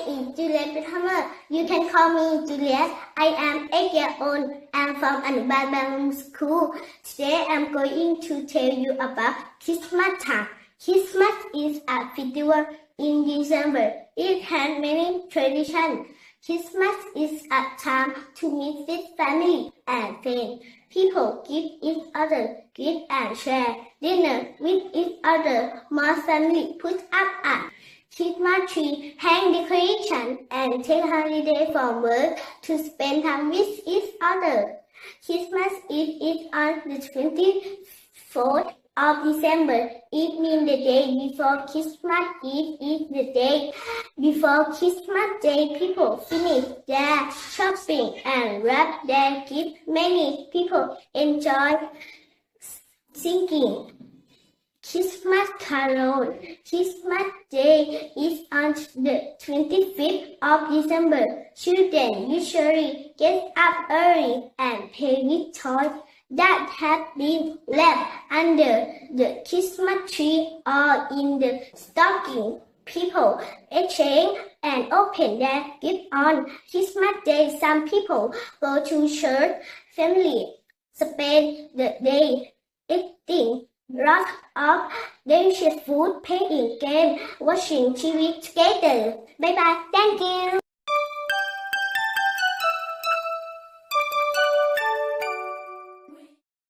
is Juliet Bithammer. You can call me Juliet. I am 8 years old. I'm from Anuban Ballroom School. Today I'm going to tell you about Christmas time. Christmas is a festival in December. It has many traditions. Christmas is a time to meet with family and friends. People give each other gifts and share dinner with each other. More family put up a Christmas tree, hang decoration, and take holiday from work to spend time with each other. Christmas Eve is on the 24th of December. It means the day before Christmas Eve is the day before Christmas Day. People finish their shopping and wrap their gifts. Many people enjoy singing Christmas carol. Christmas Day is on the 25th of December. Children usually get up early and play with toys that have been left under the Christmas tree or in the stocking. People exchange and open their gifts on Christmas Day. Some people go to church. Family spend the day eating lots of delicious food, playing games, watching TV together. Bye bye. Thank you.